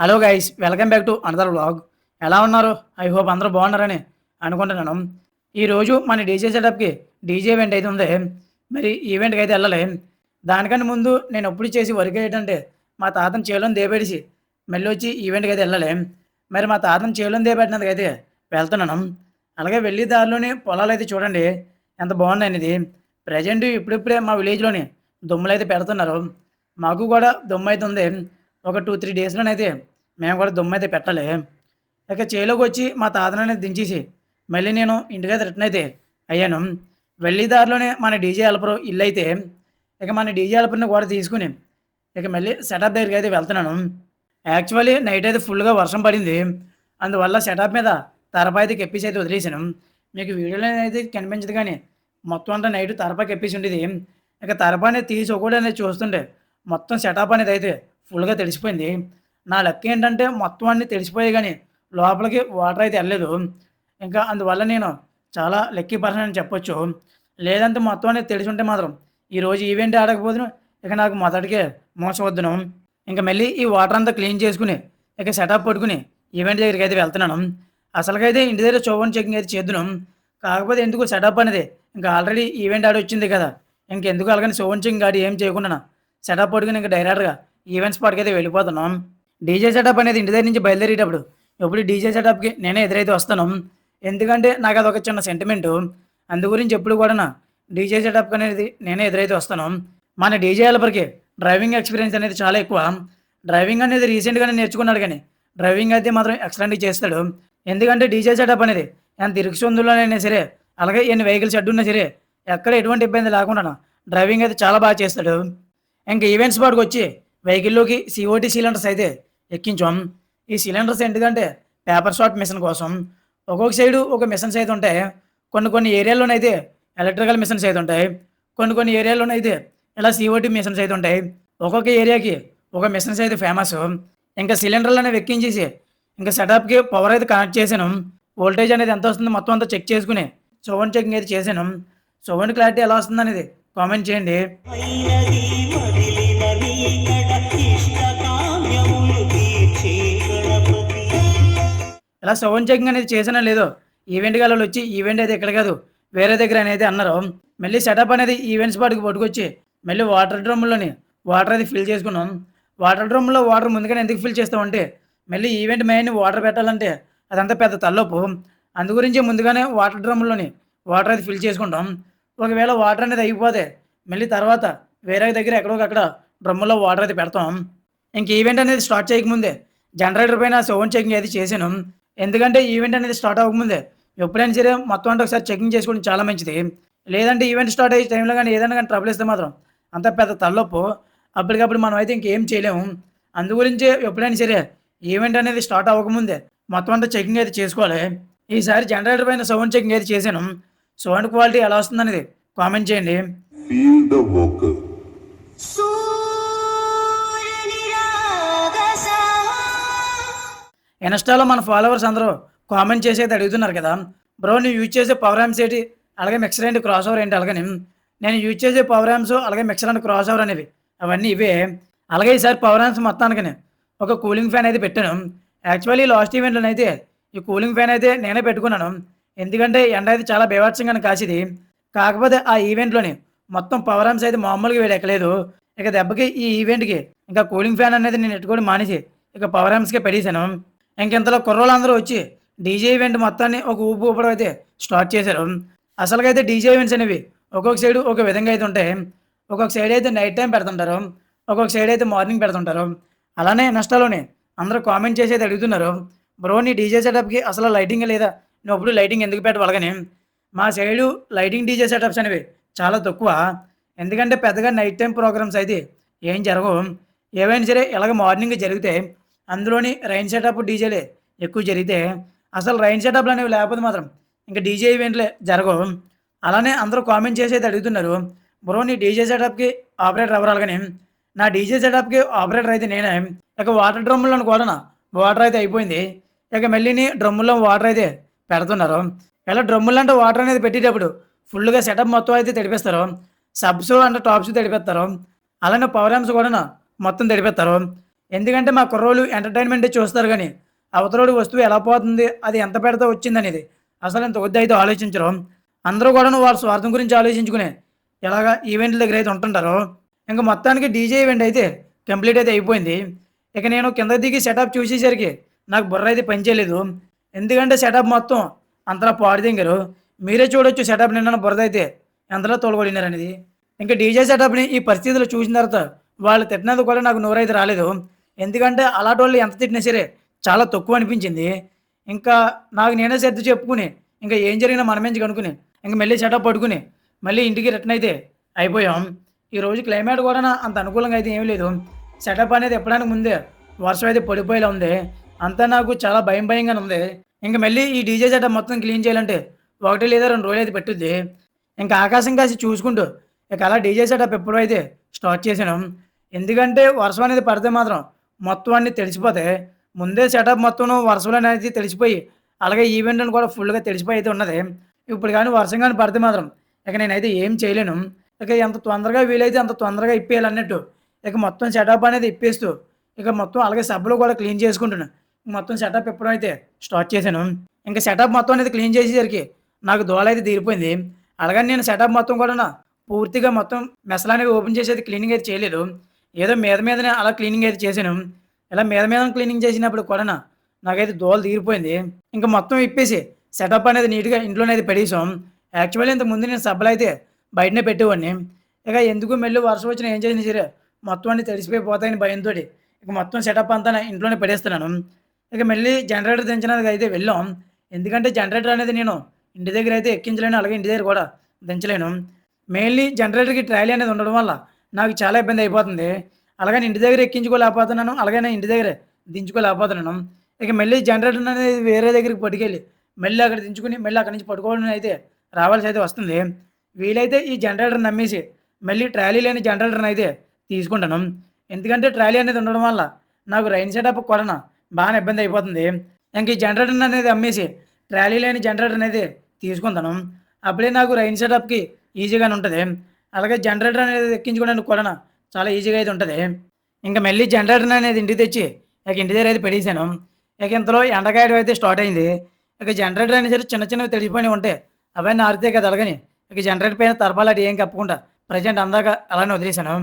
Hello guys welcome back to another vlog ఎలా ఉన్నారు? I hope అందరూ బాగున్నారని అనుకుంటున్నాను. ఈరోజు మన డీజే సెటప్కి డీజే ఈవెంట్ అయితే ఉంది. మరి ఈవెంట్కి అయితే వెళ్ళలే. దానికన్నా ముందు నేను ఎప్పుడు చేసి వర్క్ ఏంటంటే మా తాతను చేలోని దేపెడిసి మళ్ళీ వచ్చి ఈవెంట్కి అయితే వెళ్ళలే. మరి మా తాతను చేలోని దేపెట్టినందుకు అయితే వెళ్తున్నాను. అలాగే వెళ్ళి దారిలోని పొలాలు అయితే చూడండి. ఎంత బాగున్నాయి అనేది. ప్రజెంట్ ఇప్పుడిప్పుడే మా విలేజ్లోని దుమ్ములు అయితే పెడుతున్నారు. మాకు కూడా దుమ్ము అయితే ఉంది. ఒక టూ త్రీ డేస్లోనైతే మేము కూడా దుమ్ము అయితే పెట్టాలి. ఇక చేలోకి వచ్చి మా తాతనని దించేసి మళ్ళీ నేను ఇంటికైతే రిటర్న్ అయితే అయ్యాను. వెళ్ళి దారిలోనే మన డీజే హెల్పర్ ఇల్లు అయితే ఇక మన డీజే హెల్పర్ని కూడా తీసుకుని ఇక మళ్ళీ సెటప్ దగ్గరికి అయితే వెళ్తున్నాను. యాక్చువల్లీ నైట్ అయితే ఫుల్గా వర్షం పడింది. అందువల్ల సెటప్ మీద తరపా అయితే కెప్పేసి అయితే వదిలేసాను మీకు వీడియోలో అయితే కనిపించదు కానీ మొత్తం అంతా నైట్ తరపా కెప్పేసి ఉండేది. ఇక తరపా అనేది తీసి ఒకటి అనేది చూస్తుంటే మొత్తం సెటప్ అనేది అయితే ఫుల్గా తెలిసిపోయింది. నా లెక్క ఏంటంటే మొత్తం అన్నీ తెలిసిపోయాయి కానీ లోపలికి వాటర్ అయితే వెళ్ళలేదు. ఇంకా అందువల్ల నేను చాలా లక్కీ పర్సన్ అని చెప్పొచ్చు. లేదంటే మొత్తం అనేది తెలిసి ఉంటే మాత్రం ఈరోజు ఈవెంట్ ఆడకపోదును ఇక నాకు మొదటికే మోసవద్దును. ఇంకా మళ్ళీ ఈ వాటర్ అంతా క్లీన్ చేసుకుని ఇక సెటప్ పట్టుకుని ఈవెంట్ దగ్గరికి అయితే వెళ్తున్నాను. అసలుకైతే ఇంటి దగ్గర చోవన్ చెకింగ్ అయితే చేద్దును. కాకపోతే ఎందుకు సెటప్ అనేది? ఇంకా ఆల్రెడీ ఈవెంట్ ఆడి వచ్చింది కదా. ఇంకెందుకు అలాగని చోవన్ చెకింగ్ ఆడి ఏం చేయకుండా సెటప్ పట్టుకుని ఇంకా డైరెక్ట్గా ఈవెంట్ స్పాట్కి అయితే వెళ్ళిపోతున్నాం. డీజే సెటప్ అనేది ఇంటి దగ్గర నుంచి బయలుదేరేటప్పుడు ఎప్పుడు డీజే సెటప్కి నేనే ఎదురైతే వస్తాను. ఎందుకంటే నాకు అదొక చిన్న సెంటిమెంటు అందు గురించి ఎప్పుడు కూడా డీజే సెటప్ అనేది నేనే ఎదురైతే వస్తాను. మన డీజే హెల్పర్కి డ్రైవింగ్ ఎక్స్పీరియన్స్ అనేది చాలా ఎక్కువ. డ్రైవింగ్ అనేది రీసెంట్గానే నేర్చుకున్నాడు కానీ డ్రైవింగ్ అయితే మాత్రం ఎక్సలెంట్గా చేస్తాడు. ఎందుకంటే డీజే సెటప్ అనేది ఎంత ఇరుకుసొందులోనైనా సరే అలాగే ఎన్ని వెహికల్స్ అడ్డు ఉన్నా సరే ఎక్కడ ఎటువంటి ఇబ్బంది లేకుండా డ్రైవింగ్ అయితే చాలా బాగా చేస్తాడు. ఇంకా ఈవెంట్స్ పాటుకు వచ్చి వెహికల్లోకి సిఓటి సిలిండర్స్ అయితే ఎక్కించాం. ఈ సిలిండర్స్ ఎందుకంటే పేపర్ షాట్ మిషన్ కోసం. ఒక్కొక్క సైడు ఒక మిషన్స్ అయితే ఉంటాయి. కొన్ని కొన్ని ఏరియాల్లోనైతే ఎలక్ట్రికల్ మిషన్స్ అయితే ఉంటాయి. కొన్ని కొన్ని ఏరియాల్లోనైతే ఇలా సిఓటి మిషన్స్ అయితే ఉంటాయి. ఒక్కొక్క ఏరియాకి ఒక మిషన్స్ అయితే ఫేమస్ ఇంకా సిలిండర్లు అనేవి ఎక్కించేసి ఇంకా సెటప్కి పవర్ అయితే కనెక్ట్ చేశాను వోల్టేజ్ అనేది ఎంత వస్తుందో మొత్తం అంతా చెక్ చేసుకుని సౌండ్ చెకింగ్ అయితే చేశాను సౌండ్ క్లారిటీ ఎలా వస్తుంది అనేది కామెంట్ చేయండి ఇలా సౌండ్ చెకింగ్ అనేది చేసినా లేదో ఈవెంట్ గాలలో వచ్చి ఈవెంట్ అయితే ఇక్కడ కాదు వేరే దగ్గర అనేది అన్నారు. మళ్ళీ సెటప్ అనేది ఈవెంట్ స్పాట్కి పట్టుకొచ్చి మళ్ళీ వాటర్ డ్రమ్లోని వాటర్ అది ఫిల్ చేసుకున్నాం. వాటర్ డ్రమ్లో వాటర్ ముందుగానే ఎందుకు ఫిల్ చేస్తామంటే మళ్ళీ ఈవెంట్ మెయిన్ వాటర్ పెట్టాలంటే అదంతా పెద్ద తల్లొప్పు అందు గురించి ముందుగానే వాటర్ డ్రమ్లోని వాటర్ అది ఫిల్ చేసుకుంటాం. ఒకవేళ వాటర్ అనేది అయిపోతే మళ్ళీ తర్వాత వేరే దగ్గర ఎక్కడో అక్కడ డ్రమ్ములో వాటర్ అయితే పెడతాం. ఇంక ఈవెంట్ అనేది స్టార్ట్ చేయకముందే జనరేటర్ పైన సౌండ్ చెకింగ్ అయితే చేశాను. ఎందుకంటే ఈవెంట్ అనేది స్టార్ట్ అవ్వకముందే ఎప్పుడైనా సరే మొత్తం అంటే ఒకసారి చెకింగ్ చేసుకోవడం చాలా మంచిది. లేదంటే ఈవెంట్ స్టార్ట్ అయ్యే టైంలో కానీ ఏదైనా కానీ ట్రబుల్ ఇస్తే మాత్రం అంత పెద్ద తలనొప్పు. అప్పటికప్పుడు మనం అయితే ఇంకేం చేయలేము. అందు గురించి ఎప్పుడైనా సరే ఈవెంట్ అనేది స్టార్ట్ అవ్వకముందే మొత్తం అంతా చెకింగ్ అయితే చేసుకోవాలి. ఈసారి జనరేటర్ పైన సౌండ్ చెకింగ్ అయితే చేశాను. సౌండ్ క్వాలిటీ ఎలా వస్తుందనేది కామెంట్ చేయండి. ఇన్స్టాలో మన ఫాలోవర్స్ అందరూ కామెంట్ చేసి అయితే అడుగుతున్నారు కదా. బ్రో నువ్వు యూజ్ చేసే పవర్ ఆమ్స్ ఏంటి? అలాగే మిక్సర్ ఏంటి? క్రాస్ ఓవర్ ఏంటి? అలాగని. నేను యూజ్ చేసే పవర్ ఆమ్స్ అలాగే మిక్సర్ అండ్ క్రాస్ ఓవర్ అనేవి. అవన్నీ ఇవే. అలాగే ఈసారి పవర్ ర్యామ్స్ మొత్తానికి ఒక కూలింగ్ ఫ్యాన్ అయితే పెట్టాను. యాక్చువల్లీ లాస్ట్ ఈవెంట్లో అయితే ఈ కూలింగ్ ఫ్యాన్ అయితే నేనే పెట్టుకున్నాను. ఎందుకంటే ఎండ అయితే చాలా బీభత్సంగా కాసిది. కాకపోతే ఆ ఈవెంట్లోని మొత్తం పవర్ ఆమ్స్ అయితే మామూలుగా వేడి ఎక్కలేదు. ఇక దెబ్బకి ఈ ఈవెంట్కి ఇంకా కూలింగ్ ఫ్యాన్ అనేది నేను ఎట్టుకోవడం మానేసి ఇక పవర్ ఆమ్స్కే పెట్టేశాను. ఇంకెంతలో కుర్రోళ్ళందరూ వచ్చి డీజే ఈవెంట్ మొత్తాన్ని ఒక ఊపు ఊపడం అయితే స్టార్ట్ చేశారు. అసలుకైతే డీజే ఈవెంట్స్ అనేవి ఒక్కొక్క సైడ్ ఒక విధంగా అయితే ఉంటాయి. ఒక్కొక్క సైడ్ అయితే నైట్ టైం పెడుతుంటారు. ఒక్కొక్క సైడ్ అయితే మార్నింగ్ పెడుతుంటారు. అలానే నష్టాలోనే అందరూ కామెంట్ చేసి అయితే అడుగుతున్నారు. బ్రో నీ డీజే సెటప్కి అసలు లైటింగ్ లేదా? నువ్వు ఎప్పుడు లైటింగ్ ఎందుకు పెట్టవలగని? మా సైడు లైటింగ్ డీజే సెటప్స్ అనేవి చాలా తక్కువ. ఎందుకంటే పెద్దగా నైట్ టైం ప్రోగ్రామ్స్ అయితే ఏం జరగవు. ఏవైనా సరే ఇలాగ మార్నింగ్ జరిగితే అందులోని రైన్ సెటప్ డీజేలే ఎక్కువ జరిగితే అసలు రైన్ సెటప్లు అనేవి లేకపోతే మాత్రం ఇంకా డీజే ఈవెంట్లే జరగవు. అలానే అందరూ కామెంట్ చేసి అయితే అడుగుతున్నారు బ్రో నీ డీజే సెటప్కి ఆపరేటర్ ఎవరాలి కానీ? నా డీజే సెటప్కి ఆపరేటర్ అయితే నేనే. ఇక వాటర్ డ్రమ్ములను కూడా వాటర్ అయితే అయిపోయింది. ఇక మళ్ళీని డ్రమ్ముల్లో వాటర్ అయితే పెడుతున్నారు. ఇలా డ్రమ్ములు అంటే వాటర్ అనేది పెట్టేటప్పుడు ఫుల్గా సెటప్ మొత్తం అయితే తెడిపిస్తారు. సబ్స్ అంటే టాప్స్ తెడిపిస్తారు. అలానే పవర్ యాంప్స్ కూడా మొత్తం తెడిపిస్తారు. ఎందుకంటే మా కుర్రోళ్ళు ఎంటర్టైన్మెంటే చూస్తారు కానీ అవతలోడి వస్తువు ఎలా పోతుంది అది ఎంత పెడితే వచ్చింది అనేది అసలు ఇంత వద్దు అయితే ఆలోచించరు. అందరూ కూడా వాళ్ళ స్వార్థం గురించి ఆలోచించుకునే ఎలాగా ఈవెంట్ల దగ్గర అయితే ఉంటుంటారు. ఇంకా మొత్తానికి డీజే ఈవెంట్ అయితే కంప్లీట్ అయితే అయిపోయింది. ఇక నేను కింద దిగి సెటప్ చూసేసరికి నాకు బుర్ర అయితే పనిచేయలేదు ఎందుకంటే సెటప్ మొత్తం అంతలా పాడు దింగారు మీరే చూడొచ్చు సెటప్ నిన్న బురద అయితే ఎంతలా తోలుకొడినారు అనేది ఇంకా డీజే సెటప్ని ఈ పరిస్థితులు చూసిన తర్వాత వాళ్ళు తిట్టినందుకు కూడా నాకు నోరైతే రాలేదు. ఎందుకంటే అలాంటి వాళ్ళు ఎంత తిట్టినా సరే చాలా తక్కువ అనిపించింది. ఇంకా నాకు నేనే సర్ది చెప్పుకుని ఇంకా ఏం జరిగినా మన నుంచి కనుక్కుని ఇంకా మళ్ళీ సెటప్ పట్టుకుని మళ్ళీ ఇంటికి రిటర్న్ అయితే అయిపోయాం. ఈ రోజు క్లైమేట్ కూడా అంత అనుకూలంగా అయితే ఏమీ లేదు. సెటప్ అనేది ఎప్పడానికి ముందే వర్షం అయితే పడిపోయేలా ఉంది. అంతా నాకు చాలా భయం భయంగానే ఉంది. ఇంకా మళ్ళీ ఈ డీజే సెటప్ మొత్తం క్లీన్ చేయాలంటే ఒకటి లేదా రెండు రోజులు అయితే పెట్టుద్ది. ఇంకా ఆకాశం కాసి చూసుకుంటూ ఇక అలా డీజే సెటప్ ఎప్పుడైతే స్టార్ట్ చేశాను ఎందుకంటే వర్షం అనేది పడితే మాత్రం మొత్తం అన్ని తెలిసిపోతే ముందే సెటప్ మొత్తం వర్షంలో అనేది తెలిసిపోయి అలాగే ఈవెంట్ అని కూడా ఫుల్గా తెలిసిపోయి అయితే ఉన్నది. ఇప్పుడు కానీ వర్షం కానీ పడితే మాత్రం ఇక నేనైతే ఏం చేయలేను. ఇక ఎంత తొందరగా వీలైతే అంత తొందరగా ఇప్పేయాలి అన్నట్టు ఇక మొత్తం సెటప్ అనేది ఇప్పేస్తూ ఇక మొత్తం అలాగే సబ్బులు కూడా క్లీన్ చేసుకుంటున్నాను మొత్తం సెటప్ ఎప్పుడైతే స్టార్ట్ చేశాను. ఇంకా సెటప్ మొత్తం అనేది క్లీన్ చేసేసరికి నాకు దోళ అయితే తీరిపోయింది. అలాగని నేను సెటప్ మొత్తం కూడా పూర్తిగా మొత్తం మెసలు అనేవి ఓపెన్ చేసేది క్లీనింగ్ అయితే చేయలేదు. ఏదో మీద మీదనే అలా క్లీనింగ్ అయితే చేశాను. ఇలా మీద మీద క్లీనింగ్ చేసినప్పుడు కూడా నాకైతే దోలు తీరిపోయింది. ఇంకా మొత్తం ఇప్పేసి సెటప్ అనేది నీట్గా ఇంట్లోనే అయితే పెట్టేసాం యాక్చువల్లీ ఇంత ముందు నేను సబ్బులు అయితే బయటనే పెట్టేవాడిని. ఇక ఎందుకు మెల్లి వర్షం వచ్చినా ఏం చేసినా సరే మొత్తం అన్ని తడిసిపోయిపోతాయని భయంతో ఇక మొత్తం సెటప్ అంతా ఇంట్లోనే పెట్టేస్తున్నాను. ఇక మళ్ళీ జనరేటర్ దించడానికి అయితే వెళ్ళాం. ఎందుకంటే జనరేటర్ అనేది నేను ఇంటి దగ్గర అయితే ఎక్కించలేను అలాగే ఇంటి దగ్గర కూడా దించలేను. మెయిన్లీ జనరేటర్కి ట్రాలీ అనేది ఉండడం వల్ల నాకు చాలా ఇబ్బంది అయిపోతుంది. అలాగే ఇంటి దగ్గర ఎక్కించుకోలేకపోతున్నాను అలాగే నేను ఇంటి దగ్గర దించుకోలేకపోతున్నాను. ఇక మళ్ళీ జనరేటర్ అనేది వేరే దగ్గరికి పట్టుకెళ్ళి మళ్ళీ అక్కడ దించుకుని మళ్ళీ అక్కడి నుంచి పట్టుకోవడం అయితే రావాల్సి అయితే వస్తుంది. వీలైతే ఈ జనరేటర్ నమ్మేసి మళ్ళీ ట్రాలీ లేని జనరేటర్ని అయితే తీసుకుంటాను. ఎందుకంటే ట్రాలీ అనేది ఉండడం వల్ల నాకు రైన్ సెటప్ కొరన బాగా ఇబ్బంది అయిపోతుంది. ఇంక ఈ జనరేటర్ అనేది అమ్మేసి ట్రాలీ లేని జనరేటర్ అనేది తీసుకుంటాను. అప్పుడే నాకు రైన్ సెటప్కి ఈజీగానే ఉంటుంది. అలాగే జనరేటర్ అనేది ఎక్కించుకోవడానికి కూడా చాలా ఈజీగా అయితే ఉంటుంది. ఇంకా మళ్ళీ జనరేటర్ అనేది ఇంటికి తెచ్చి ఇక ఇంటి దగ్గర అయితే పెట్టేశాను. ఇక ఇంతలో ఎండకాయడం అయితే స్టార్ట్ అయింది. ఇక జనరేటర్ అనేది సరే చిన్న చిన్నవి తెలిసిపోయి ఉంటాయి అవన్నీ ఆరితే కదా అలాగని ఇక జనరేటర్ పైన తరపాలు అటు ఏం కప్పకుండా ప్రజెంట్ అందాక అలానే వదిలేశాను.